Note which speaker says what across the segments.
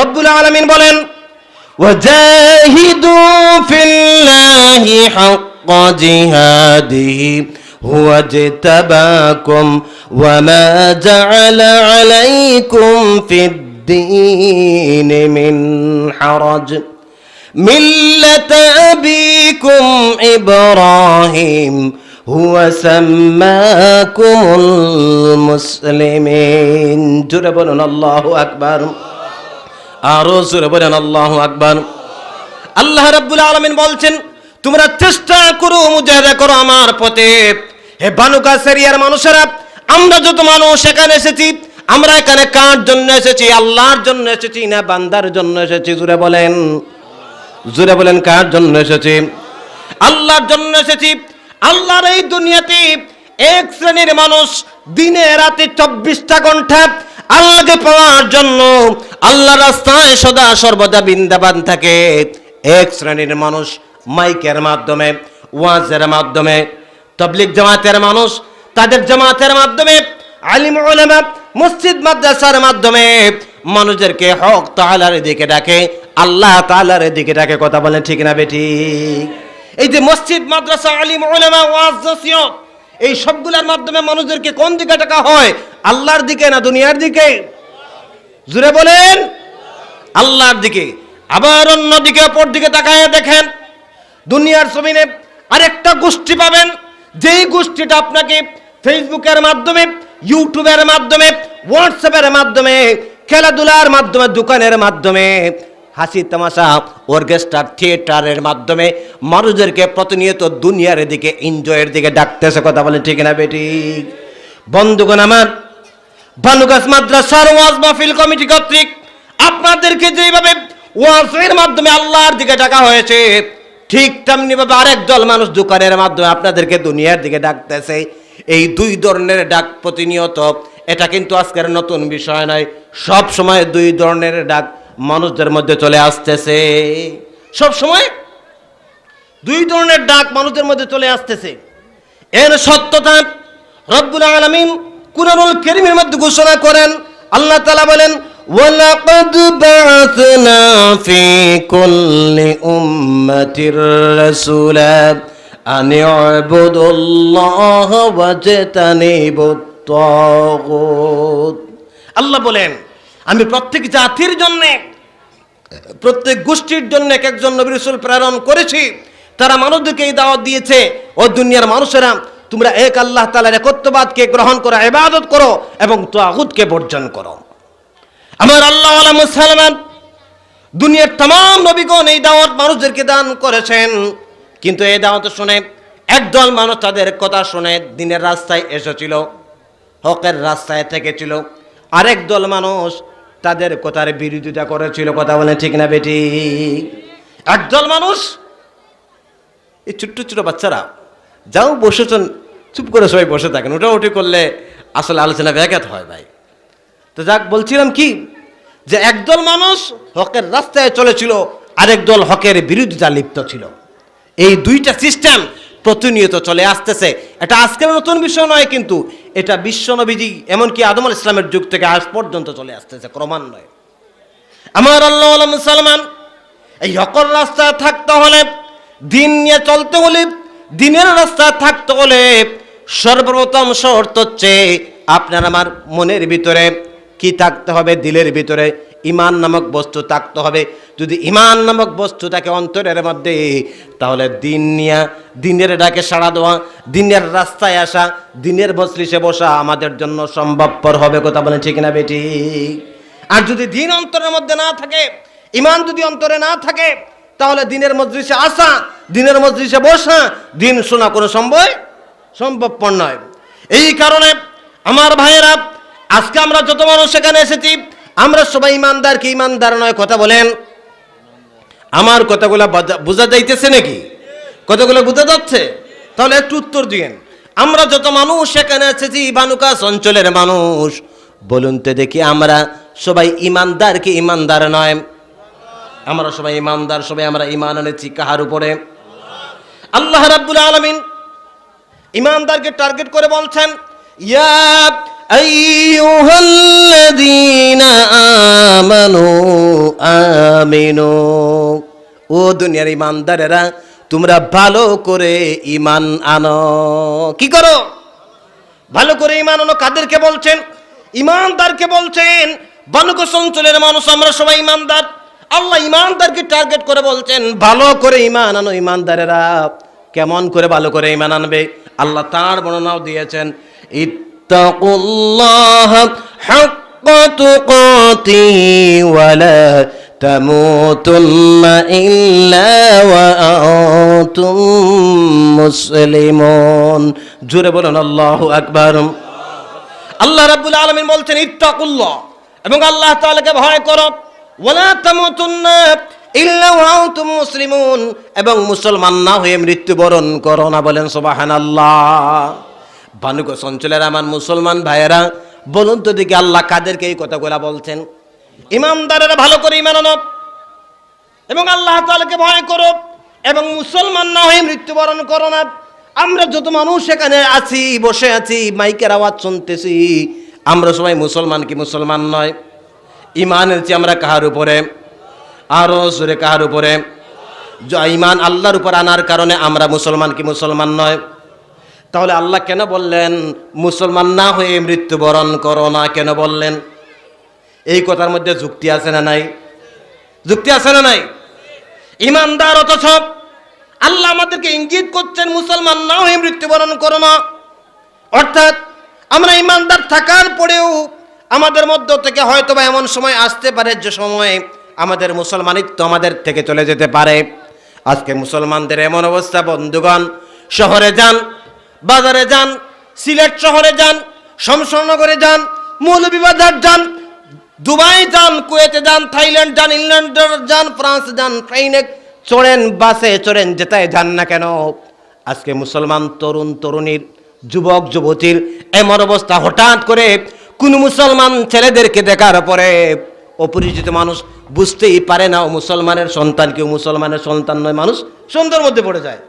Speaker 1: রব্বুল আলামিন বলেন وجاهدوا في الله حق جهاده هو اجتباكم وما جعل عليكم في الدين من حرج ملة أبيكم إبراهيم هو سماكم المسلمين جربنا الله أكبر আরও জোরে বলেন, আল্লাহ আকবার। আল্লাহ রাব্বুল আলামিন বলছেন, তোমরা চেষ্টা করো, মুজাহিদা করো আমার পথে। হে বানুকা সেরিয়ার মানুষেরা, আমরা যত মানুষ এখানে এসেছি, আমরা এখানে কার জন্য এসেছি? আল্লাহর জন্য এসেছি না বান্দার জন্য এসেছি? জুড়ে বলেন। জুড়ে বলেন, কার জন্য এসেছি? আল্লাহর জন্য এসেছি। আল্লাহর এই দুনিয়াতে এক শ্রেণির মানুষ দিনে রাতে চব্বিশটা ঘণ্টা আল্লাহকে পাওয়ার জন্য আল্লাহ রাস্তায় সদা সর্বদা বৃন্দাবান থাকে। এক শ্রেণির মানুষ মাইকের মাধ্যমে, ওয়াজের মাধ্যমে তবলিক জামাতের মানুষ, তাদের জামাতের মাধ্যমে, আলিম উলামা মসজিদ মাদ্রাসার মাধ্যমে মানুষদেরকে হক তাআলার দিকে ডাকে, আল্লাহ তাআলার দিকে ডাকে, কথা বলেন ঠিক না বেটি? এই যে মসজিদ, মাদ্রাসা, আলিম উলামা, ওয়াজ এই সবগুলোর মাধ্যমে মানুষদেরকে কোন দিকে টাকা হয়? আল্লাহর দিকে না দুনিয়ার দিকে? জুড়ে বলেন, আল্লাহর দিকে। আবার অন্য দিকে অপর দিকে তাকায় দেখেন, দুনিয়ার জমিনে আরেকটা গোষ্ঠী পাবেন। যেই গোষ্ঠীটা আপনাকে ফেসবুকের মাধ্যমে, ইউটিউবের মাধ্যমে, হোয়াটসঅ্যাপের মাধ্যমে, খেলাধুলার মাধ্যমে, দোকানের মাধ্যমে, হাসি তামাশা, অর্কেস্ট্রা, থিয়েটারের মাধ্যমে মানুষদেরকে প্রতিনিয়ত দুনিয়ার দিকে এনজয়ের দিকে ডাকতেছে। কথা বলে ঠিক না বেটি? বন্ধুগণ আমার ভানুগাছ মাদ্রাসার ওয়াজ মাহফিল কমিটি কর্তৃক আপনাদেরকে যেভাবে ওয়াজের মাধ্যমে আল্লাহর দিকে ডাকা হয়েছে, ঠিক তেমনি ভাবে আরেক দল মানুষ দোকানের মাধ্যমে আপনাদেরকে দুনিয়ার দিকে ডাকতেছে। এই দুই ধরনের ডাক প্রতিনিয়ত, এটা কিন্তু আজকের নতুন বিষয় নয়, সব সময় দুই ধরনের ডাক মানুষদের মধ্যে চলে আসতেছে। সব সময় দুই ধরনের ডাক মানুষদের মধ্যে চলে আসতেছে। এর সত্যতা রব্বুল আলামিন কুরআনুল কারীমের মধ্যে ঘোষণা করেন, আল্লাহ তাআলা বলেন, ওয়ালাকাদ বাআসনা ফি কুল্লি উম্মাতির রাসূলা আন ইউবুদুল্লাহ ওয়াজতানিবুত তাগুত আল্লাহ বলেন, আমি প্রত্যেক জাতির জন্যে, প্রত্যেক গোষ্ঠীর জন্য এক একজন নবী রসুল প্রেরণ করেছি। তারা মানুষদেরকে এই দাওয়াত দিয়েছে। ও দুনিয়ার মানুষেরা তোমরা এক আল্লাহ তালার একত্ববাদকে গ্রহণ করো এবাদত করো এবং তাগুতকে বর্জন করো। আমার আল্লাহ মুসলমান, দুনিয়ার তমাম নবীগণ এই দাওয়াত মানুষদেরকে দান করেছেন। কিন্তু এই দাওয়াত শুনে একদল মানুষ তাদের কথা শুনে দিনের রাস্তায় এসেছিল, হকের রাস্তায় থেকেছিল। আরেক দল মানুষ তাদের কথার বিরোধিতা করেছিল, কথা বলে ঠিক না বেটি? একদল মানুষ, এই ছোট্ট ছোট বাচ্চারা যাও বসেছেন চুপ করে সবাই বসে থাকেন ওটা ওটি করলে আসলে আলোচনা ব্যাঘাত হয় ভাই। তো যাক, বলছিলাম কি, যে একদল মানুষ হকের রাস্তায় চলেছিল, আরেক দল হকের বিরোধিতা লিপ্ত ছিল। এই দুইটা সিস্টেম প্রতিনিয়ত চলে আসতেছে। এটা আজকের নতুন বিষয় নয়, কিন্তু এটা বিশ্বনবীজি এমনকি আদম আল ইসলামের যুগ থেকে আজ পর্যন্ত চলে আসতেছে, ক্রমান্বয়ে। আমার আল্লাহ সালমান, এই হকর রাস্তায় থাকতে হলে দিন নিয়ে চলতে হলে দিনের রাস্তায় থাকতে হলে সর্বপ্রথম শর্ত হচ্ছে আপনার আমার মনের ভিতরে কি থাকতে হবে? দিলের ভিতরে ইমান নামক বস্তু থাকতে হবে। যদি ইমান নামক বস্তু থাকে অন্তরের মধ্যে, তাহলে দিন নিয়া, দিনের ডাকে সাড়া দেওয়া, দিনের রাস্তায় আসা, দিনের বসলিসে বসা আমাদের জন্য সম্ভবপর হবে কথা বলে ঠিক না বেটি? আর যদি দিন অন্তরের মধ্যে না থাকে ইমান যদি অন্তরে না থাকে তাহলে দিনের মজলিসে আসা, দিনের মজলিসে বসা, দিন শোনা কোনো সম্ভব সম্ভবপর নয়। এই কারণে আমার ভাইয়েরা, আজকে আমরা যত মানুষ সেখানে এসেছি, আমরা সবাই ইমানদার কি ইমানদার নয় কথা বলেন। আমার কথাগুলো বোঝা যাইতেছে নাকি? কথাগুলো বোঝা যাচ্ছে? তাহলে একটু উত্তর দিয়েন। আমরা যত মানুষ সেখানে এসেছি, বানুকাস অঞ্চলের মানুষ, বলুন তো দেখি আমরা সবাই ইমানদার কি ইমানদার নয়? আমরা সবাই ইমানদার সবাই আমরা ইমান এনেছি কাহার উপরে আল্লাহ রাব্বুল আলামিন ইমানদারকে টার্গেট করে বলছেন ইয়া আইয়ুহাল্লাযীনা آمنوا آمنوا ও দুনিয়ার ইমানদারেরা তোমরা ভালো করে ইমান আনো কি করো ভালো করে ইমান আনো কাদেরকে বলছেন ইমানদারকে বলছেন বানুকস অঞ্চলের মানুষ আমরা সবাই ইমানদার আল্লাহ ইমানদারকে টার্গেট করে বলছেন, ভালো করে ইমান আনো ইমানদারেরা কেমন করে ভালো করে ইমান আনবে? আল্লাহ তার বর্ণনাও দিয়েছেন, ইত্তাকুল্লাহ তুকাতিহি ওয়ালা তামুতুন্না ইল্লা ওয়া আনতুম মুসলিমুন। জোরে বলুন, আল্লাহু আকবার। আল্লাহ রাব্বুল আলামিন বলছেন, ইত্তাকুল্লাহ। এবং আল্লাহ তাআলাকে ভয় করো। এবং মুসলমান না হয়ে মৃত্যুবরণ করো না বলেন সুবহানাল্লাহ। ভানুগোস অঞ্চলের আমার মুসলমান ভাইয়েরা, বলুন তো দেখি আল্লাহ কাদেরকে এই কথাগুলা বলছেন। ইমানদারেরা ভালো করে ইমান এবং আল্লাহ তাআলাকে ভয় করো এবং মুসলমান না হয়ে মৃত্যুবরণ করো না। আমরা যত মানুষ এখানে আছি, বসে আছি, মাইকের আওয়াজ শুনতেছি, আমরা সবাই মুসলমান কি মুসলমান নয়। ইমান এনেছি আমরা কাহার উপরে? আরও জোরে কাহার উপরে? ইমান আল্লাহর উপর আনার কারণে আমরা মুসলমান কি মুসলমান নয়? তাহলে আল্লাহ কেন বললেন, মুসলমান না হয়ে মৃত্যুবরণ করো না? কেন বললেন? এই কথার মধ্যে যুক্তি আছে না নাই? যুক্তি আছে না নাই? ইমানদার অথচ আল্লাহ আমাদেরকে ইঙ্গিত করছেন, মুসলমান না হয়ে মৃত্যুবরণ করো না। অর্থাৎ আমরা ইমানদার থাকার পরেও আমাদের মধ্য থেকে হয়তো বা এমন সময় আসতে পারে যে সময় আমাদের মুসলমানিত্ব আমাদের থেকে চলে যেতে পারে। আজকে মুসলমানদের এমন অবস্থা, বন্ধুগণ, শহরে যান, বাজারে যান, সিলেট শহরে যান, শমশনগরে যান, মৌলভীবাজার যান, দুবাই যান, কুয়েতে যান, থাইল্যান্ড যান ইংল্যান্ড যান, ফ্রান্স যান, ট্রেনে, চড়েন, বাসে, চড়েন যেটাই যান না কেন? আজকে মুসলমান তরুণ, তরুণীর, যুবক, যুবতীর এমন অবস্থা হঠাৎ করে কোন মুসলমান ছেলেদেরকে দেখার পরে অপরিচিত মানুষ বুঝতেই পারে না, ও মুসলমানের সন্তান কেউ মুসলমানের সন্তান নয়, মানুষ সন্তানের মধ্যে পড়ে যায়।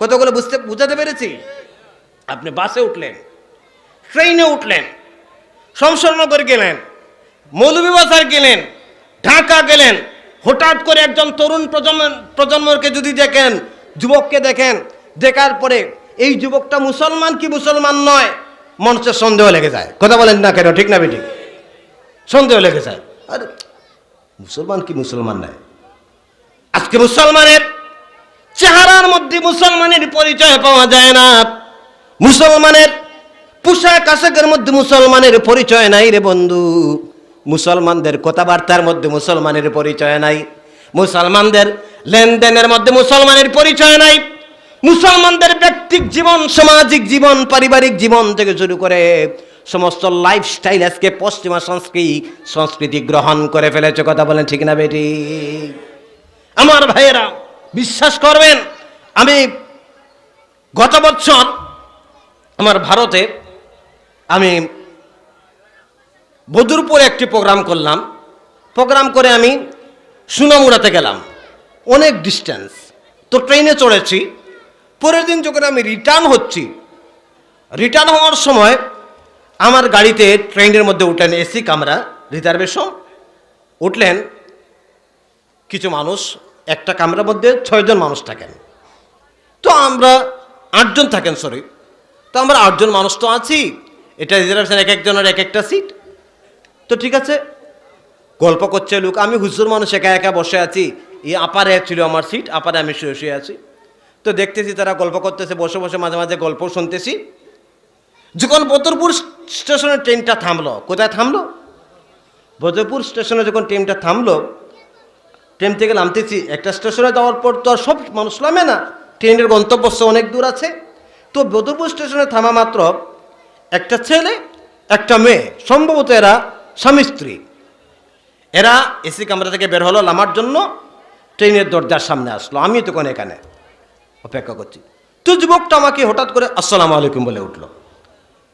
Speaker 1: কতগুলো বুঝতে, বুঝাতে পেরেছি? আপনি বাসে উঠলেন, ট্রেনে উঠলেন শমশরনগর গেলেন, মৌলভীবাজার গেলেন, ঢাকা গেলেন, হঠাৎ করে একজন তরুণ প্রজন্ম, প্রজন্মকে যদি দেখেন, যুবককে দেখেন, দেখার পরে এই যুবকটা মুসলমান কি মুসলমান নয়? মানুষের সন্দেহ লেগে যায়। কথা বলেন না কেন, ঠিক না বেঠিক? সন্দেহ লেগে যায়। আর, মুসলমান কি মুসলমান নয় আজকে মুসলমানের চেহারার মধ্যে মুসলমানের পরিচয় পাওয়া যায় না। মুসলমানের পোশাক আশাকের মধ্যে মুসলমানের পরিচয় নাই রে বন্ধু। মুসলমানদের কথাবার্তার মধ্যে মুসলমানের পরিচয় নাই। মুসলমানদের লেনদেনের মধ্যে মুসলমানের পরিচয় নাই। মুসলমানদের ব্যক্তিক জীবন, সামাজিক জীবন, পারিবারিক জীবন থেকে শুরু করে সমস্ত লাইফস্টাইল আজকে পশ্চিমা সংস্কৃতি সংস্কৃতি গ্রহণ করে ফেলেছে, কথা বলেন ঠিক না বেটি? আমার ভাইয়েরা, বিশ্বাস করবেন, আমি গত বছর আমার ভারতে আমি বদুরপুরে একটি প্রোগ্রাম করলাম। প্রোগ্রাম করে আমি সুনামুড়াতে গেলাম। অনেক ডিস্টেন্স তো ট্রেনে চড়েছি। পরের দিন যখন আমি রিটার্ন হচ্ছি রিটার্ন হওয়ার সময় আমার গাড়িতে ট্রেনের মধ্যে উঠলেন এসি কামরা রিজার্ভেশন উঠলেন কিছু মানুষ, একটা কামরার মধ্যে ছয়জন মানুষ থাকেন। তো আমরা আটজন থাকেন সরি তো আমরা আটজন মানুষ তো আছি, এটা রিজার্ভেশন এক একজনের এক একটা সিট তো ঠিক আছে, গল্প করছে লোক, আমি হুজুর মানুষ, একা একা বসে আছি, এই আপারে ছিল আমার সিট আপারে আমি শুয়ে শুয়ে আছি। তো দেখতেছি তারা গল্প করতেছে, বসে বসে মাঝে মাঝে গল্প শুনতেছি। যখন বদরপুর স্টেশনে ট্রেনটা থামলো, কোথায় থামলো? বদরপুর স্টেশনে যখন ট্রেনটা থামলো, ট্রেন থেকে নামতেছি, একটা স্টেশনে যাওয়ার পর তো আর সব মানুষ নামে না, ট্রেনের গন্তব্যস্থ অনেক দূর আছে। তো বদরপুর স্টেশনে থামা মাত্র একটা ছেলে, একটা মেয়ে, সম্ভবত এরা স্বামী স্ত্রী। এরা এসি কামরা থেকে বের হলো, নামার জন্য ট্রেনের দরজার সামনে আসলো আমি তখন এখানে। অপেক্ষা করছি। তো যুবকটা আমাকে হঠাৎ করে আসসালাম আলাইকুম বলে উঠল।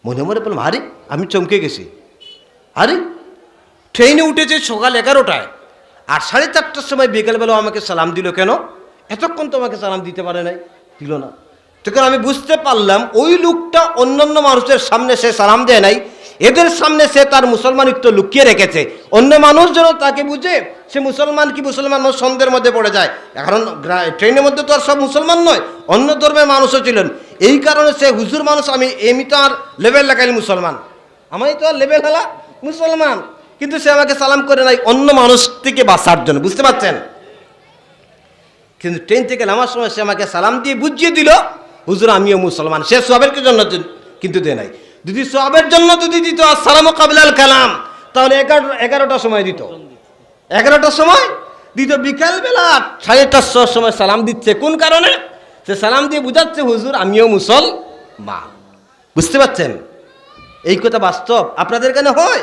Speaker 1: মনে মনে বললাম, আরে, আমি চমকে গেছি। আরে, ট্রেনে উঠেছে সকাল এগারোটায় আর সাড়ে চারটার সময় বিকেলবেলা আমাকে সালাম দিল কেন? এতক্ষণ তো আমাকে সালাম দিতে পারে নাই, দিল না। তখন আমি বুঝতে পারলাম, ওই লোকটা অন্যান্য মানুষের সামনে সে সালাম দেয় নাই এদের সামনে সে তার মুসলমানিত্ব লুকিয়ে রেখেছে। অন্য মানুষ যেন তাকে বুঝে, সে মুসলমান কি মুসলমান সন্দেহের মধ্যে পড়ে যায়। কারণ ট্রেনের মধ্যে তো আর সব মুসলমান নয়, অন্য ধর্মের মানুষও ছিলেন। এই কারণে সে হুজুর মানুষ, আমি এমনি তো আর লেভেল লাগাইল মুসলমান। আমি তো আর লেভেল হলা মুসলমান। কিন্তু সে আমাকে সালাম করে নাই অন্য মানুষ থেকে বাঁচার জন্য, বুঝতে পারছেন? কিন্তু ট্রেন থেকে নামার সময় সে আমাকে সালাম দিয়ে বুঝিয়ে দিল, হুজুর, আমিও মুসলমান। সে সবের জন্য কিন্তু দেয় নাই। যদি সবের জন্য যদি দিত, আসসালাম কাবিলাল কালাম, তাহলে এগারো এগারোটার সময় দিত। এগারোটার সময় দিত বিকালবেলা, সাড়ে চারশোর সময় সালাম দিচ্ছে। কোন কারণে? সে সালাম দিয়ে বুঝাচ্ছে, হুজুর, আমিও মুসল মা বুঝতে পারছেন? এই কথা বাস্তব আপনাদের কেন হয়?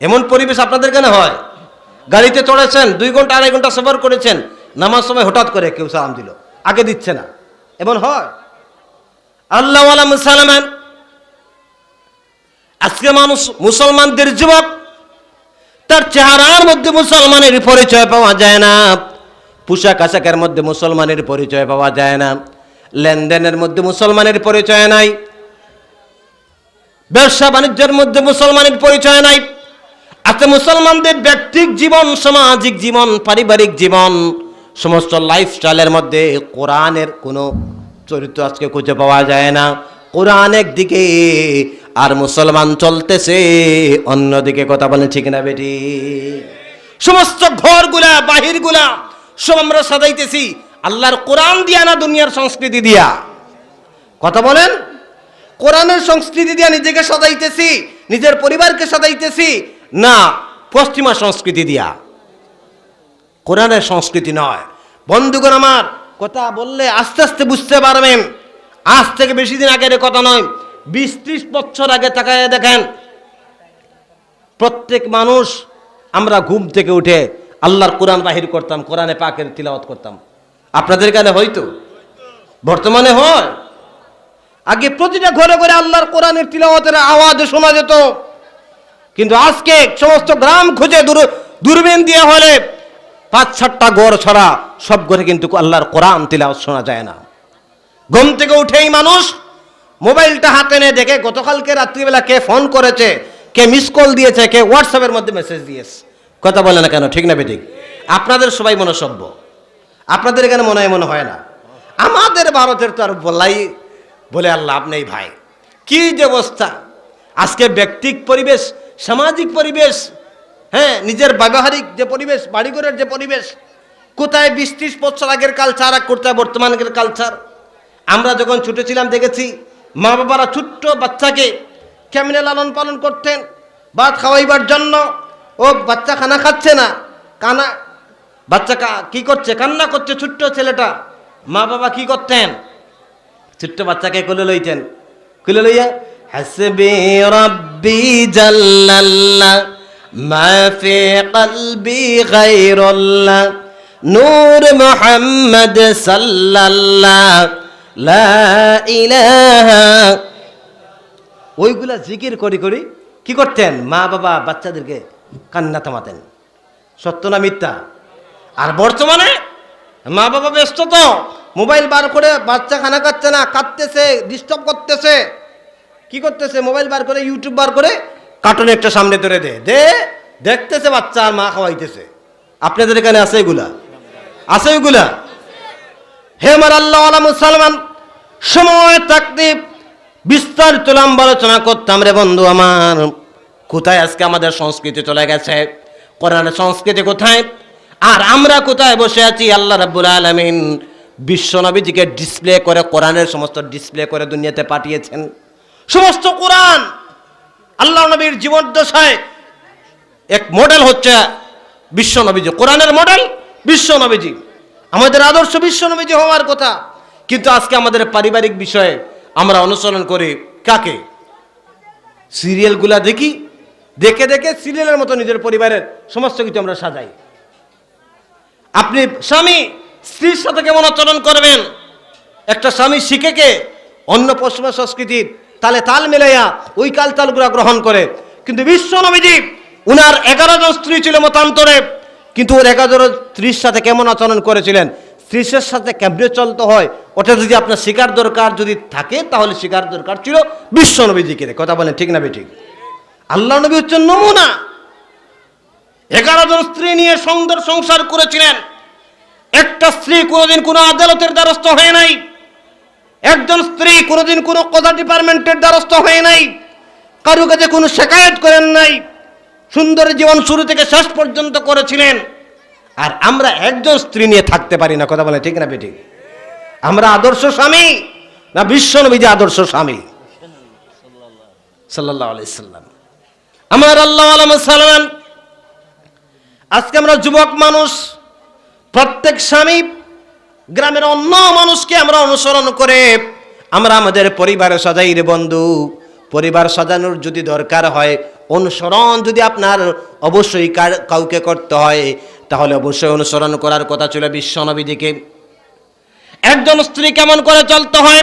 Speaker 1: এমন পরিবেশ আপনাদের কেন হয়? গাড়িতে চড়েছেন, দুই ঘণ্টা, আড়াই ঘণ্টা সফর করেছেন নামার সময় হঠাৎ করে কেউ সালাম দিল। আগে দিচ্ছে না। এমন হয়? আল্লাহ মুসলমান আজকে মানুষ মুসলমানদের যুবক, তার চেহারার মধ্যে মুসলমানের পরিচয় পাওয়া যায় না। পোশাক আশাকের মধ্যে মুসলমানের পরিচয় পাওয়া যায় না। লেনদেনের মধ্যে মুসলমানের পরিচয় নাই। ব্যবসা বাণিজ্যের মধ্যে মুসলমানের পরিচয় নাই। আজকে মুসলমানদের ব্যক্তিক জীবন, সামাজিক জীবন, পারিবারিক জীবন, সমস্ত লাইফস্টাইলের মধ্যে কোরআনের কোনো চরিত্র আজকে খুঁজে পাওয়া যায় না। কোরআন একদিকে আর মুসলমান চলতেছে। অন্যদিকে কথা বলেন, ঠিক না বেটি? সমস্ত ঘরগুলা, বাহিরগুলা সব আমরা সাজাইতেছি। আল্লাহর কোরআন দিয়া না দুনিয়ার সংস্কৃতি দিয়া? কথা বলেন। কোরআনের সংস্কৃতি দিয়া নিজেকে সাজাইতেছি, নিজের পরিবারকে সাজাইতেছি, না পশ্চিমা সংস্কৃতি দিয়া? কোরআনের সংস্কৃতি নয়। বন্ধুগণ আমার, কথা বললে আস্তে আস্তে বুঝতে পারবেন। আজ থেকে বেশি দিন আগের কথা নয়। বিশ ত্রিশ বছর আগে তাকায় দেখেন। প্রত্যেক মানুষ আমরা ঘুম থেকে উঠে আল্লাহর কোরআন বাহির করতাম, কোরআনে পাকের তিলাওয়াত করতাম। আপনাদের কানে হয়তো? বর্তমানে হয়। আগে প্রতিটা ঘরে ঘরে আল্লাহর কোরআনের তিলাওয়াতের আওয়াজ শোনা যেত। কিন্তু আজকে সমস্ত গ্রাম খুঁজে দূর, দূরবীন দিয়ে হলে পাঁচ সাতটা গড় ছড়া সব ঘরে কিন্তু আল্লাহর কোরআন তিলাওয়াত শোনা যায় না। ঘুম থেকে উঠেই মানুষ মোবাইলটা হাতে নিয়ে দেখে গতকালকে রাত্রিবেলা কে ফোন করেছে, কে মিস কল দিয়েছে, কে হোয়াটসঅ্যাপের মধ্যে মেসেজ দিয়েছে। কথা বলে না কেন? ঠিক না বেঠিক? আপনাদের সবাই মনসভ্য। আপনাদের এখানে মনে হয় মনে হয় না। আমাদের ভারতের তো আর বলাই বলে আর লাভ নেই ভাই। কি যে অবস্থা? আজকে ব্যক্তিক পরিবেশ, সামাজিক পরিবেশ হ্যাঁ নিজের ব্যবহারিক যে পরিবেশ, বাড়িঘরের যে পরিবেশ, কোথায় বিশ ত্রিশ বছর আগের কালচার আর কোথায় বর্তমানের কালচার আমরা যখন ছুটে ছিলাম দেখেছি মা বাবারা ছোট্ট বাচ্চাকে কেমনে লালন পালন করতেন? ভাত খাওয়াইবার জন্য। ও বাচ্চা খানা খাচ্ছে না। কানা বাচ্চা কা- করছে? কান্না করছে ছোট্ট ছেলেটা। মা বাবা কি করতেন? ছোট্ট বাচ্চাকে কোলে লইতেন। কোলে লইয়া, হাসবি রব্বি জাল্লাল্লাহ মা ফি কলবি গায়রুল্লাহ নূর মুহাম্মদ সাল্লাল্লাহ ওইগুলা জিকির করি করি কি করতেন? মা বাবা বাচ্চাদেরকে কান্না থামাতেন। সত্য না মিথ্যা? আর বর্তমানে মা বাবা ব্যস্ত তো। মোবাইল বার করে বাচ্চা খানা খাচ্ছে না, কাঁদতেছে ডিস্টার্ব করতেছে। কি করতেছে? মোবাইল বার করে ইউটিউব বার করে কার্টুন একটা সামনে ধরে দে। দে, দেখতেছে বাচ্চা আর মা খাওয়াইতেছে। আপনাদের এখানে আছে এগুলা? আছে এগুলা? হে আমার আল্লাহ আলা মুসলমান, সময় থাকতে বিস্তারিত লম্বা আলোচনা করতাম রে বন্ধু আমার। কোথায় আজকে আমাদের সংস্কৃতি চলে গেছে? কোরআনের সংস্কৃতি কোথায়? আর আমরা কোথায় বসে আছি? আল্লাহ রাব্বুল আলামিন বিশ্বনবীজিকে ডিসপ্লে করে, কোরআনের সমস্ত ডিসপ্লে করে দুনিয়াতে পাঠিয়েছেন। সমস্ত কোরআন আল্লাহ নবীর জীবদ্দশায় এক মডেল হচ্ছে বিশ্ব নবীজি। কোরআনের মডেল বিশ্ব নবীজি। আমাদের আদর্শ বিশ্ব নবীজি হওয়ার কথা, কিন্তু আজকে আমাদের পারিবারিক বিষয়ে আমরা অনুসরণ করি কাকে? সিরিয়ালগুলা দেখি, দেখে দেখে সিরিয়ালের মতো নিজের পরিবারের সমস্ত কিছু আমরা সাজাই। আপনি স্বামী স্ত্রীর সাথে কেমন আচরণ করবেন? একটা স্বামী শিখে কে? অন্য পশ্চিমা সংস্কৃতির তালে তাল মিলাইয়া ওই কাল তালগুলা গ্রহণ করে। কিন্তু বিশ্ব নবীজি উনার এগারো জন স্ত্রী ছিল মতান্তরে। কিন্তু ওর এগারো স্ত্রীর সাথে কেমন আচরণ করেছিলেন? স্ত্রীর সাথে কেমনে চলতে হয়? ওটা যদি আপনার শিকার দরকার যদি থাকে, তাহলে শিকার দরকার ছিল বিশ্ব নবীজিকে। কথা বলেন ঠিক না বেঠিক আল্লাহ নবী হচ্ছেন নমুনা। এগারো জন স্ত্রী নিয়ে সুন্দর সংসার করেছিলেন। একটা স্ত্রী কোনোদিন কোনো আদালতের দ্বারস্থ হয় নাই। একজন স্ত্রী কোনোদিন কোনো কথা ডিপার্টমেন্টের দ্বারস্থ হয় নাই। কারও কাছে কোনো শেখায়ত করেন নাই। সুন্দর জীবন শুরু থেকে শেষ পর্যন্ত করেছিলেন। আর আমরা একজন স্ত্রী নিয়ে থাকতে পারি না, কথা বলে ঠিক না বেটি? আমরা আদর্শ স্বামী না বিশ্বনবী যে আদর্শ স্বামী? সাল্লাহ আলাইসাল্লাম আমার আল্লাহ সালাম, আজকে আমরা যুবক মানুষ, প্রত্যেক স্বামী গ্রামের অন্য মানুষকে আমরা অনুসরণ করে আমরা আমাদের পরিবারে সাজাই রে বন্ধু পরিবার সাজানোর যদি দরকার হয়, অনুসরণ যদি আপনার অবশ্যই কাউকে করতে হয়, তাহলে অবশ্যই অনুসরণ করার কথা ছিল বিশ্বনবীজিকে একজন স্ত্রী কেমন করে চলতে হয়?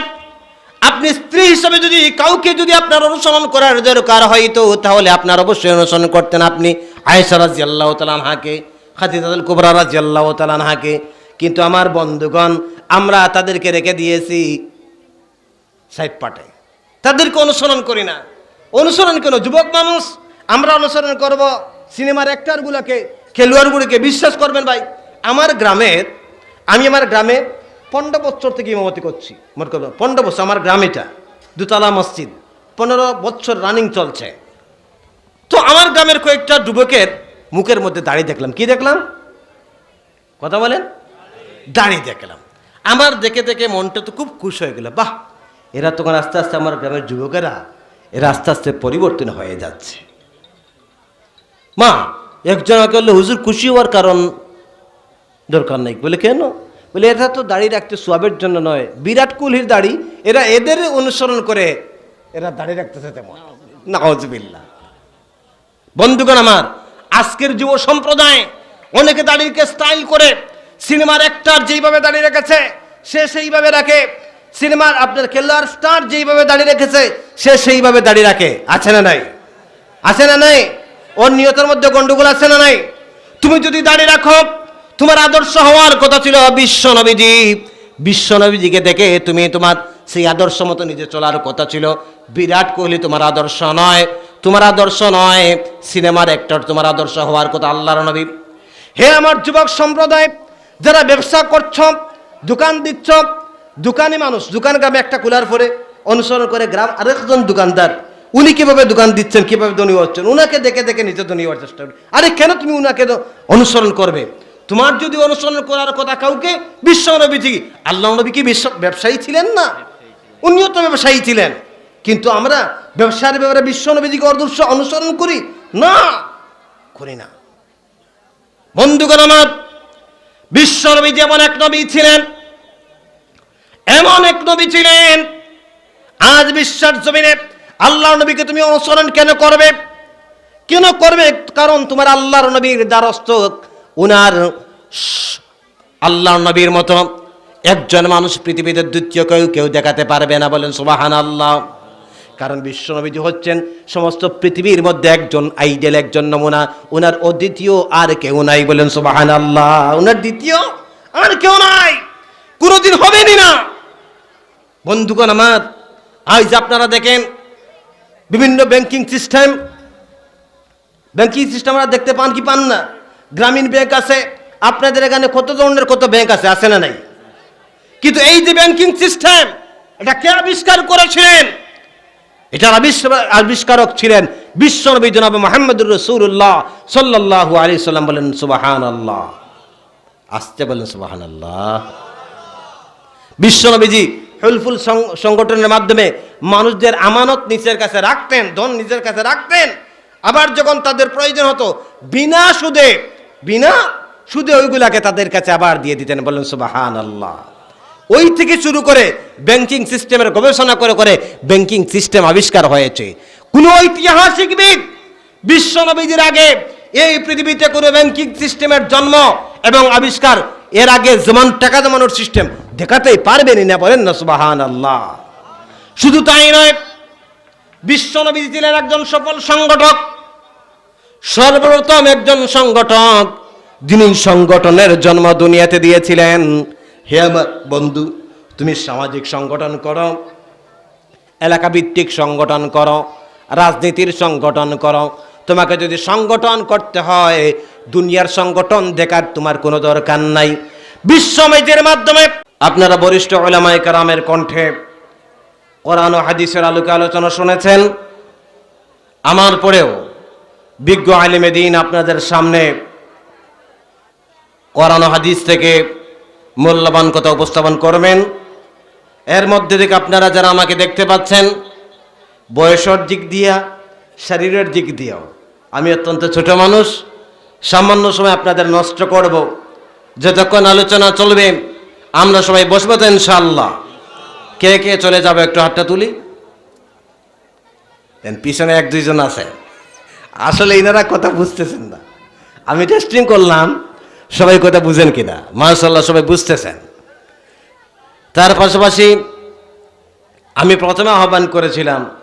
Speaker 1: আপনি স্ত্রী হিসেবে যদি কাউকে যদি আপনার অনুসরণ করার দরকার হয়, তো তাহলে আপনার অবশ্যই অনুসরণ করতেন আপনি। আয়েশা রাজি আল্লাহ তালানহাকে খাদিজাদুল কুবরা রাজি আল্লাহ তালানহাকে কিন্তু আমার বন্ধুগণ, আমরা তাদেরকে রেখে দিয়েছি সাইড পাটে তাদেরকে অনুসরণ করি না। অনুসরণ কেন? যুবক মানুষ, আমরা অনুসরণ করব সিনেমার অ্যাক্টারগুলোকে, খেলোয়াড়গুলোকে। বিশ্বাস করবেন ভাই, আমার গ্রামের, আমি আমার গ্রামে পনেরো বছর থেকে ইমামতি করছি। মনে করব পনেরো বছর আমার গ্রাম এটা, দুতলা মসজিদ, পনেরো বছর রানিং চলছে। তো আমার গ্রামের কয়েকটা যুবকের মুখের মধ্যে দাড়ি দেখলাম। কি দেখলাম? কথা বলেন? দাড়ি দেখলাম। আমার দেখে দেখে মনটা তো খুব খুশি হয়ে গেল। বাহ! এরা তখন আস্তে আস্তে আমার গ্রামের যুবকেরা, এরা আস্তে আস্তে পরিবর্তন হয়ে যাচ্ছে। মা, একজন বলল, হুজুর, খুশি হওয়ার কারণ দরকার নেই। বলে, কেন? বলে এটা তো দাড়ি রাখতে সোয়াবের জন্য নয়, বিরাট কোহলির দাড়ি, এরা এদের অনুসরণ করে এরা দাড়ি রাখতেছে তেমন। নাহজবিল্লা বন্ধুগণ আমার, আজকের যুব সম্প্রদায় অনেকে দাড়িকে স্টাইল করে, সিনেমার অ্যাক্টর যেইভাবে দাঁড়িয়ে রেখেছে, সে সেইভাবে রাখে। সিনেমার আপনার খেলোয়াড় স্টার যেইভাবে দাঁড়িয়ে রেখেছে, সে সেইভাবে দাঁড়িয়ে রাখে। আছে না নাই? আছে না নাই? ওর নিয়তের মধ্যে গন্ডগোল আছে না নাই? তুমি যদি দাঁড়িয়ে রাখো, তোমার আদর্শ হওয়ার কথা ছিল বিশ্ব নবীজি। বিশ্ব নবীজিকে দেখে তুমি তোমার সেই আদর্শ মতো নিজে চলার কথা ছিল। বিরাট কোহলি তোমার আদর্শ নয়, তোমার আদর্শ নয়, সিনেমার অ্যাক্টর তোমার আদর্শ হওয়ার কথা আল্লাহর নবী। হে আমার যুবক সম্প্রদায়, যারা ব্যবসা করছ, দোকান দিচ্ছ দোকানি মানুষ, দোকান গ্রামে একটা কুলার পরে অনুসরণ করে গ্রাম আরেকজন দোকানদার, উনি কীভাবে দোকান দিচ্ছেন, কীভাবে ধনী হচ্ছেন, উনাকে দেখে দেখে নিজে ধনী হওয়ার চেষ্টা করবে। আরে কেন তুমি উনাকে অনুসরণ করবে? তোমার যদি অনুসরণ করার কথা কাউকে, বিশ্ব নবী নবীজি, আল্লাহ নবী কি বিশ্ব ব্যবসায়ী ছিলেন না? উনিও তো ব্যবসায়ী ছিলেন। কিন্তু আমরা ব্যবসার ব্যাপারে বিশ্ব নবীজিকে অদর্শ অনুসরণ করি? না করি না। বন্ধুগণ আমার, বিশ্ব নবী যেমন এক নবী ছিলেন এমন এক নবী ছিলেন। আজ বিশ্বাস জমিনে আল্লাহ নবীকে তুমি অনুসরণ কেন করবে? কেন করবে? কারণ তোমার আল্লাহর নবীর দ্বারস্থ উনার আল্লাহর নবীর মতো একজন মানুষ পৃথিবীতে দ্বিতীয় কেউ কেউ দেখাতে পারবে না বলেন সুবাহান আল্লাহ কারণ বিশ্বনবীজি হচ্ছেন সমস্ত পৃথিবীর মধ্যে একজন আইডেল, একজন নমুনা। ওনার অদ্বিতীয় আর কেউ নাই বলেন সুবাহান আল্লাহ ওনার দ্বিতীয় আর কেউ নাই। কোনোদিন হবেনই না। বন্ধুগণ আমার, আজ আপনারা দেখেন বিভিন্ন ব্যাংকিং সিস্টেম ব্যাংকিং সিস্টেম আমরা দেখতে পান কি পান না? গ্রামীণ ব্যাংক আছে, আপনাদের এখানে কত ধরনের কত ব্যাংক আছে আছে না নাই? কিন্তু এই যে ব্যাংকিং সিস্টেম এটা কে আবিষ্কার করেছিলেন? এটার আবিষ্কার, আবিষ্কারক ছিলেন বিশ্বনবী জনাব মোহাম্মদুর রসুল্লাহ সাল্লাল্লাহু আলী সাল্লাম বলেন সুবাহান আল্লাহ আসতে বলেন সুবাহান আল্লাহ বিশ্বনবীজি হেলফুল সং- সংগঠনের মাধ্যমে মানুষদের আমানত নিজের কাছে রাখতেন, ধন নিজের কাছে রাখতেন। আবার যখন তাদের প্রয়োজন হতো, বিনা সুদে বিনা সুদে ওইগুলাকে তাদের কাছে আবার দিয়ে দিতেন বলেন সুবাহান আল্লাহ ওই থেকে শুরু করে ব্যাংকিং সিস্টেমের গবেষণা করে করে ব্যাংকিং সিস্টেম আবিষ্কার হয়েছে। কোন ঐতিহাসিকবিদ বিশ্ব নবীজির আগে এই পৃথিবীতে কোনো ব্যাংকিং সিস্টেমের জন্ম এবং আবিষ্কার এর আগে যেমন টাকা জমানোর সিস্টেম দেখাতেই পারবেনই না, বলেন না সুবাহান আল্লাহ শুধু তাই নয়, বিশ্ব নবী ছিলেন একজন সফল সংগঠক, সর্বপ্রথম একজন সংগঠক যিনি সংগঠনের জন্ম দুনিয়াতে দিয়েছিলেন। হে আমার বন্ধু, তুমি সামাজিক সংগঠন করো এলাকা ভিত্তিক সংগঠন করো, রাজনীতির সংগঠন করো তোমাকে যদি সংগঠন করতে হয়, দুনিয়ার সংগঠন দেখার তোমার কোনো দরকার নাই। বিশ্বমেজের মাধ্যমে আপনারা বরিষ্ঠ ওলামাই কারামের কণ্ঠে কোরআন ও হাদিসের আলোকে আলোচনা শুনেছেন। আমার পরেও বিজ্ঞ আলিমে দিন আপনাদের সামনে কোরআন হাদিস থেকে মূল্যবান কথা উপস্থাপন করবেন। এর মধ্যে থেকে আপনারা যারা আমাকে দেখতে পাচ্ছেন, বয়সের দিক দিয়া শরীরের দিক দিয়েও। আমি অত্যন্ত ছোট মানুষ, সামান্য সময় আপনাদের নষ্ট করব। যতক্ষণ আলোচনা চলবে, আমরা সবাই বসবো তো ইনশাল্লাহ কে কে চলে যাবে একটু হাতটা তুলি। দেন, পিছনে এক দুইজন আছে। আসলে ইনারা কথা বুঝতেছেন না। আমি টেস্টিং করলাম, সবাই কথা বুঝেন কিনা। মাশাল্লাহ সবাই বুঝতেছেন। তার পাশাপাশি আমি প্রথমে আহ্বান করেছিলাম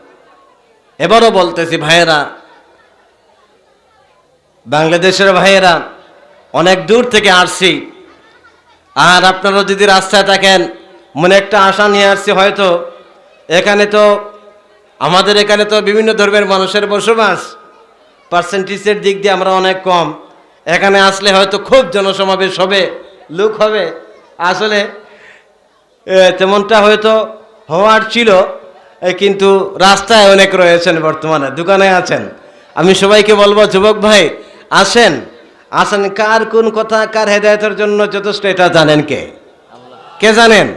Speaker 1: এবারও বলতেছি, ভাইয়েরা, বাংলাদেশের ভাইয়েরা, অনেক দূর থেকে আসছি। আর আপনারা যদি রাস্তায় থাকেন, মনে একটা আশা নিয়ে আসছি হয়তো। এখানে তো, আমাদের এখানে তো বিভিন্ন ধর্মের মানুষের বসবাস। পার্সেন্টেজের দিক দিয়ে আমরা অনেক কম। এখানে আসলে হয়তো খুব জনসমাবেশ হবে, লোক হবে। আসলে তেমনটা হয়তো হওয়ার ছিল। কিন্তু রাস্তায় অনেক রয়েছেন বর্তমানে, দোকানে আছেন। আমি সবাইকে বলব, যুবক ভাই, আসেন। আসেন, কার কোন কথা, কার হেদায়তের জন্য যথেষ্ট এটা জানেন কে? কে জানেন?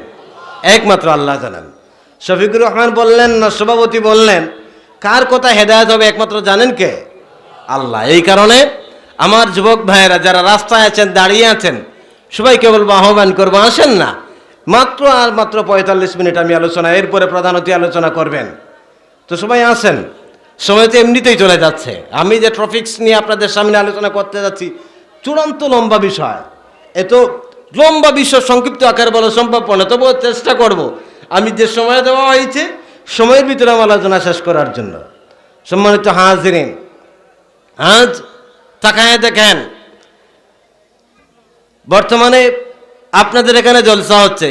Speaker 1: একমাত্র আল্লাহ জানেন। শফিকুর রহমান বললেন না সভাপতি বললেন, কার কথা হেদায়ত হবে একমাত্র জানেন কে? আল্লাহ। এই কারণে আমার যুবক ভাইয়েরা, যারা রাস্তায় আছেন, দাঁড়িয়ে আছেন, সবাইকে বলব, আহ্বান করব, আসেন না। মাত্র আর মাত্র পঁয়তাল্লিশ মিনিট আমি আলোচনা, এরপরে প্রধান অতি আলোচনা করবেন। তো সবাই আসেন। সময় তো এমনিতেই চলে যাচ্ছে। আমি যে ট্রফিক্স নিয়ে আপনাদের সামনে আলোচনা করতে যাচ্ছি, চূড়ান্ত লম্বা বিষয়। এত লম্বা বিষয় সংক্ষিপ্ত আকারে বলা সম্ভব না, তবুও চেষ্টা করব। আমি যে সময় দেওয়া হয়েছে, সময়ের ভিতরে আমার আলোচনা শেষ করার জন্য। সম্মানিত হাজিরিন, আজ তাকায় দেখেন, বর্তমানে আপনাদের এখানে জলসা হচ্ছে।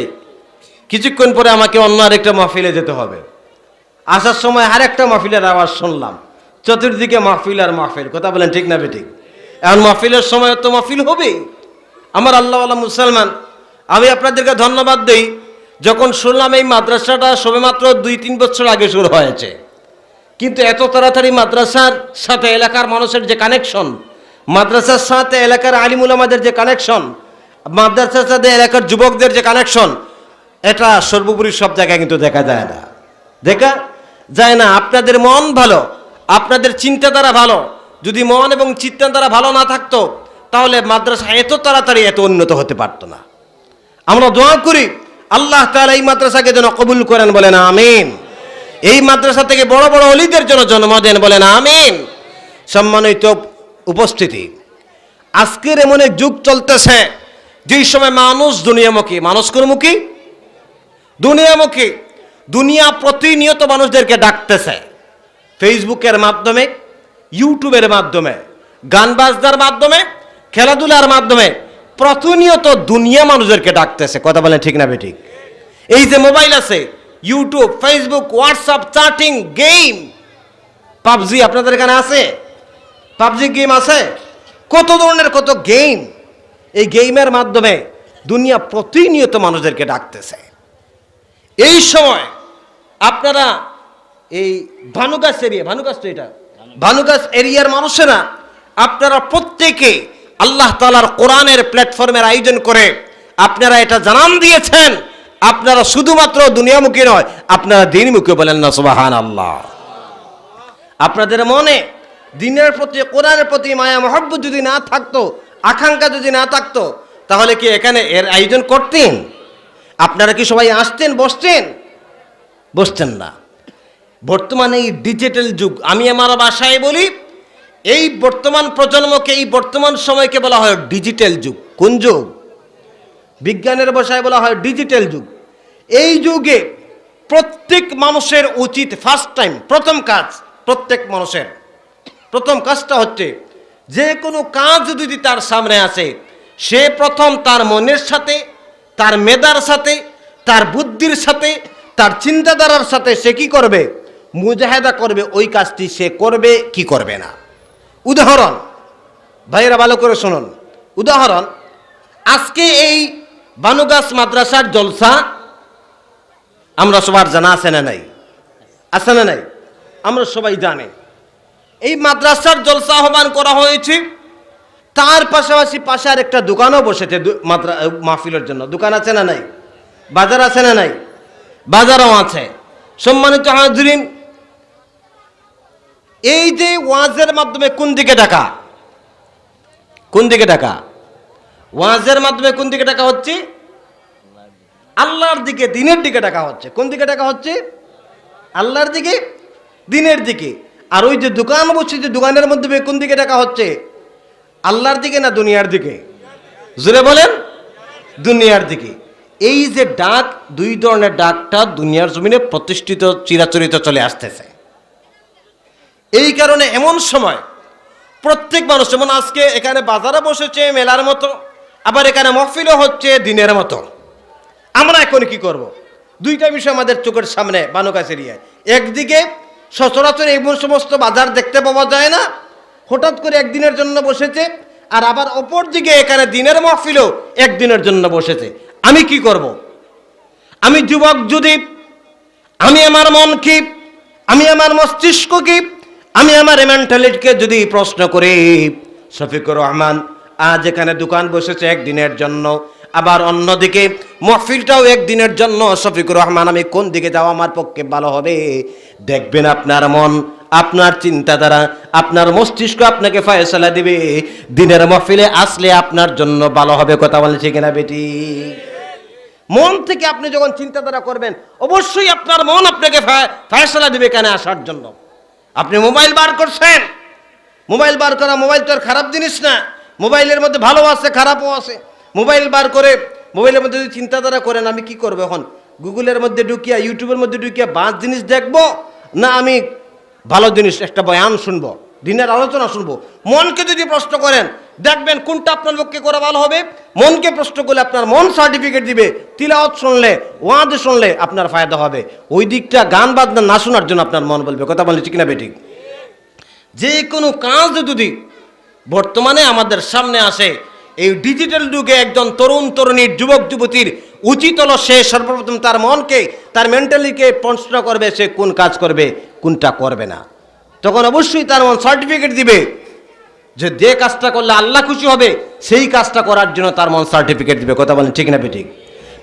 Speaker 1: কিছুক্ষণ পরে আমাকে অন্য আরেকটা মাহফিলে যেতে হবে। আসার সময় আরেকটা মাহফিলের আওয়াজ শুনলাম। চতুর্দিকে মাহফিল আর মাহফিল, কথা বলেন ঠিক না বেঠিক? এখন মাহফিলের সময় তো মাহফিল হবে আমার আল্লাহওয়ালা মুসলমান, আমি আপনাদেরকে ধন্যবাদ দিই, যখন শুনলাম এই মাদ্রাসাটা সবেমাত্র দুই তিন বছর আগে শুরু হয়েছে। কিন্তু এত তাড়াতাড়ি মাদ্রাসার সাথে এলাকার মানুষের যে কানেকশন মাদ্রাসার সাথে এলাকার আলিমুল আমাদের যে কানেকশন মাদ্রাসার সাথে এলাকার যুবকদের যে কানেকশন এটা সর্বোপরি সব জায়গায় কিন্তু দেখা যায় না। দেখা যায় না, আপনাদের মন ভালো, আপনাদের চিন্তাধারা ভালো, যদি মন এবং চিন্তাধারা ভালো না থাকতো, তাহলে মাদ্রাসা এত তাড়াতাড়ি এত উন্নত হতে পারতো না। আমরা দোয়া করি, আল্লাহ তাআলা এই মাদ্রাসাকে যেন কবুল করেন বলেন, আমিন। এই মাদ্রাসা থেকে বড় বড় অলিদের জন্য জন্ম দেন বলেন, আমিন। সম্মানিত উপস্থিতি, আজকের এমন এক যুগ চলতেছে যেই সময় মানুষ দুনিয়ামুখী, মানুষ কোনমুখী? দুনিয়ামুখী। দুনিয়া প্রতিনিয়ত মানুষদেরকে ডাকতেছে। ফেসবুকের মাধ্যমে, ইউটিউবের মাধ্যমে গান বাজনার মাধ্যমে, খেলাধুলার মাধ্যমে প্রতিনিয়ত দুনিয়া মানুষদেরকে ডাকতেছে। কথা বলেন ঠিক না বেঠিক এই যে মোবাইল আছে, YouTube, Facebook, WhatsApp, chatting, game, PUBG, আপনাদের এখানে আছে? পাবজি গেম আছে? কত ধরনের কত গেম? এই গেমের মাধ্যমে দুনিয়া প্রতিনিয়ত মানুষদেরকে ডাকতেছে। এই সময় আপনারা এই ভানুগাছ এরিয়া, ভানুগাছ তো এটা, ভানুগাছ এরিয়ার মানুষেরা আপনারা প্রত্যেকে আল্লাহ তালার কোরআনের প্ল্যাটফর্মের আয়োজন করে আপনারা এটা জানান দিয়েছেন। আপনারা শুধুমাত্র দুনিয়ামুখী নয়, আপনারা দিনমুখী বলেন না সুবাহান আল্লাহ আপনাদের মনে দিনের প্রতি, কোরআনের প্রতি মায়া, মহব্বত যদি না থাকতো আকাঙ্ক্ষা যদি না থাকতো, তাহলে কি এখানে এর আয়োজন করতেন? আপনারা কি সবাই আসতেন, বসতেন? বসতেন না। বর্তমানে এই ডিজিটাল যুগ, আমি আমার বাসায় বলি, এই বর্তমান প্রজন্মকে, এই বর্তমান সময়কে বলা হয় ডিজিটাল যুগ। কোন যুগ? বিজ্ঞানের ভাষায় বলা হয় ডিজিটাল যুগ। এই যুগে প্রত্যেক মানুষের উচিত ফার্স্ট টাইম প্রথম কাজ, প্রত্যেক মানুষের। প্রথম কাজটা হচ্ছে যে কোনো কাজ যদি তার সামনে আসে, সে প্রথম তার মনের সাথে, তার মেধার সাথে, তার বুদ্ধির সাথে, তার চিন্তাধারার সাথে সে কি করবে? মুজাহেদা করবে, ওই কাজটি সে করবে কি করবে না? উদাহরণ, ভাইয়েরা ভালো করে শুনুন। উদাহরণ, আজকে এই বানুগাছ মাদ্রাসার জলসা আমরা সবার জানা আছে না নাই? আছে না নাই? আমরা সবাই জানি। এই মাদ্রাসার জলসা আহ্বান করা হয়েছে। তার পাশাপাশি পাশে আর একটা দোকানও বসেছে মাদ্রা মাহফিলের জন্য। দোকান আছে না নাই? বাজার আছে না নাই? বাজারও আছে। সম্মানিত হাজরিন, এই যে ওয়াজের মাধ্যমে কোন দিকে টাকা কোন দিকে টাকা ওয়াজের মাধ্যমে কোন দিকে টাকা হচ্ছে? আল্লাহর দিকে, দিনের দিকে টাকা হচ্ছে। কোন দিকে টাকা হচ্ছে? আল্লাহর দিকে, দিনের দিকে। আর ওই যে দোকান বসছে, যে দোকানের মধ্যে কোন দিকে টাকা হচ্ছে? আল্লাহর দিকে না দুনিয়ার দিকে? জুড়ে বলেন, দুনিয়ার দিকে। এই যে ডাক, দুই ধরনের ডাকটা দুনিয়ার জমিনে প্রতিষ্ঠিত, চিরাচরিত চলে আসতেছে। এই কারণে এমন সময় প্রত্যেক মানুষ, যেমন আজকে এখানে বাজারে বসেছে মেলার মতো, আবার এখানে মহফিলও হচ্ছে দিনের মতো। আমরা এখন কি করব। দুইটা বিষয় আমাদের চোখের সামনে বানুকাছ এরিয়ায় একদিকে সচরাচর এমন সমস্ত বাজার দেখতে পাওয়া যায় না হঠাৎ করে একদিনের জন্য বসেছে, আর আবার অপর দিকে এখানে দিনের মাহফিলও একদিনের জন্য বসেছে আমি কি করব। আমি যুবক যদি, আমি আমার মন কি, আমি আমার মস্তিষ্ক কি, আমি আমার মেন্টালিটিকে যদি প্রশ্ন করি, শফিকুর রহমান, আজ এখানে দোকান বসেছে একদিনের জন্য আবার অন্যদিকে, মহফিলটাও একদিনের জন্য, শফিকুর রহমান, আমি কোন দিকে যাওয়া আমার পক্ষে ভালো হবে? দেখবেন আপনার মন, আপনার চিন্তাধারা, আপনার মস্তিষ্ক আপনাকে ফয়সলা দিবে। দিনের মহফিলে আসলে আপনার জন্য ভালো হবে, কথা বলছে কিনা বেটি? মন থেকে আপনি যখন চিন্তাধারা করবেন, অবশ্যই আপনার মন আপনাকে ফয়সলা দিবে কেন আসার জন্য? আপনি মোবাইল বার করছেন। মোবাইল বার করা, মোবাইল তো আর খারাপ জিনিস না। মোবাইলের মধ্যে ভালো আছে, খারাপও আছে। মোবাইল বার করে, মোবাইলের মধ্যে যদি চিন্তাধারা করেন, আমি কি করব এখন? গুগলের মধ্যে ঢুকিয়া, ইউটিউবের মধ্যে ঢুকিয়া বাঁচ জিনিস দেখব, না আমি ভালো জিনিস, একটা বয়ান শুনব, দিনের আলোচনা শুনব? মনকে যদি প্রশ্ন করেন, দেখবেন কোনটা আপনার পক্ষে করা ভালো হবে? মনকে প্রশ্ন করলে আপনার মন সার্টিফিকেট দিবে, তিলাওয়াত শুনলে ওয়াদ শুনলে আপনার ফায়দা হবে। ওই দিকটা গান বাজনা না শোনার জন্য আপনার মন বলবে। কথা বলছি কিনা বেঠিক যে কোনো কাজ যদি বর্তমানে আমাদের সামনে আসে এই ডিজিটাল যুগে একজন তরুণ তরুণীর যুবক, যুবতীর উচিত হলো সে সর্বপ্রথম তার মনকে, তার মেন্টালিকে প্রশ্ন করবে সে কোন কাজ করবে, কোনটা করবে না। তখন অবশ্যই তার মন সার্টিফিকেট দিবে যে যে কাজটা করলে আল্লাহ খুশি হবে, সেই কাজটা করার জন্য তার মন সার্টিফিকেট দিবে। কথা বলেন, ঠিক না বেঠিক?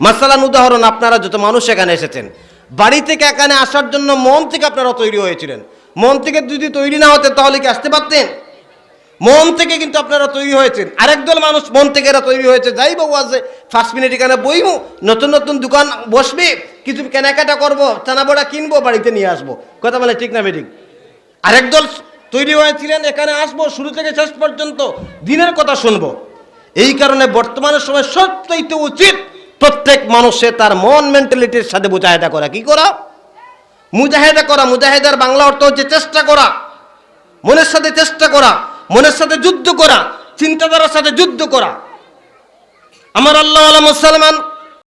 Speaker 1: মাসালান উদাহরণ, আপনারা যত মানুষ এখানে এসেছেন, বাড়ি থেকে এখানে আসার জন্য মন থেকে আপনারা তৈরি হয়েছিলেন। মন থেকে যদি তৈরি না হতেন, তাহলে কি আসতে পারতেন? মন থেকে কিন্তু আপনারা তৈরি হয়েছেন। আরেক দল মানুষ মন থেকে এরা তৈরি হয়েছে। যাই বাবু আছে ফার্স্ট মিনিট এখানে বইমু, নতুন নতুন দোকান বসবে, কিছু কেনাকাটা করব চানাবড়া কিনবো, বাড়িতে নিয়ে আসব। কথা বলে ঠিক না বেঠিক? আরেক দল তৈরি হয়েছিলেন, এখানে আসব, শুরু থেকে শেষ পর্যন্ত দিনের কথা শুনব। এই কারণে বর্তমানের সময় সত্যইতে উচিত প্রত্যেক মানুষে তার মন মেন্টালিটির সাথে মুজাহেদা করা। কি করা? মুজাহেদা করা। মুজাহেদার বাংলা অর্থ হচ্ছে চেষ্টা করা। মনের সাথে চেষ্টা করা। মনের সাথে যুদ্ধ করা চিন্তাধারার সাথে যুদ্ধ করা। আমার আল্লাহ আলম মুসলমান